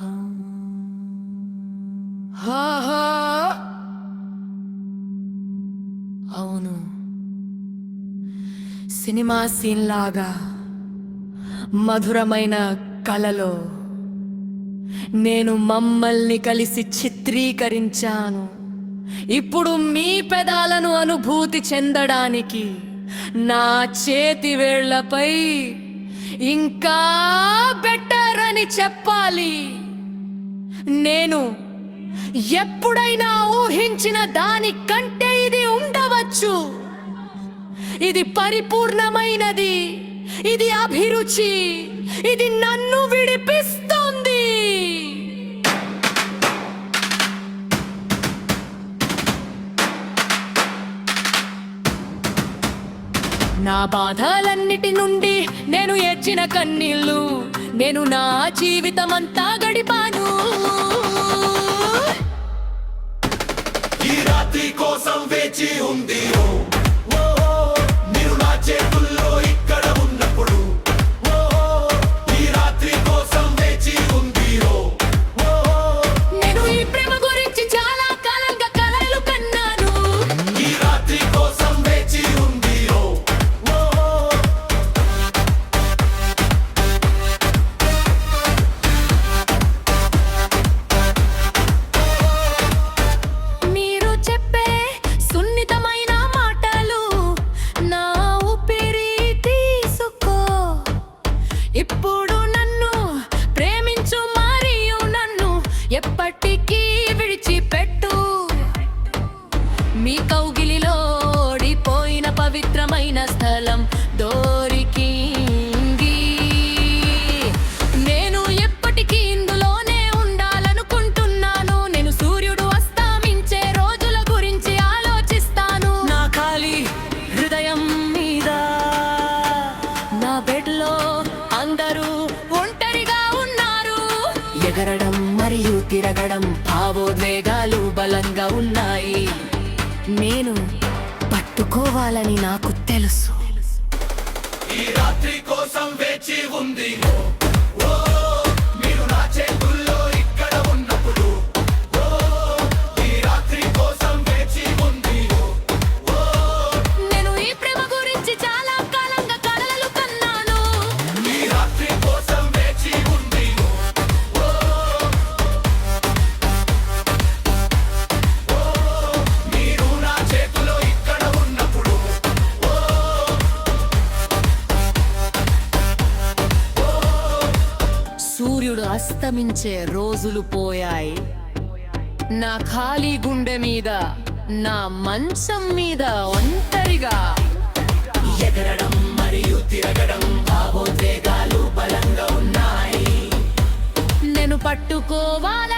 అవును. Cinema scene లాగా మధురమైన కలలో నేను మమ్మల్ని కలిసి చిత్రీకరించాను. ఇప్పుడు మీ పెదాలను అనుభూతి చెందడానికి నా చేతి వేళ్ళపై ఇంకా బెటర్ అని చెప్పాలి. నేను ఎప్పుడైనా ఊహించిన దానికంటే ఇది ఉండవచ్చు. ఇది పరిపూర్ణమైనది. ఇది అభిరుచి. ఇది నన్ను విడిపిస్తుంది. నా బాధలన్నిటి నుండి నేను ఎచ్చిన కన్నీళ్ళు. నేను నా జీవితమంతా గడిపా ఈ కోసం వేచి ఉంది. ఇప్పుడు ఎగరడం మరియు తిరగడం భావోద్వేగాలు బలంగా ఉన్నాయి. నేను పట్టుకోవాలని నాకు తెలుసు. ఈ రాత్రి కోసం వేచి ఉంది అస్తమించే రోజులు పోయాయి. నా ఖాళీ గుండె మీద నా మంచం మీద ఒంటరిగా. ఎగరడం మరియు తిరగడం భావోద్వేగాలు బలంగా ఉన్నాయి. నేను పట్టుకోవాలి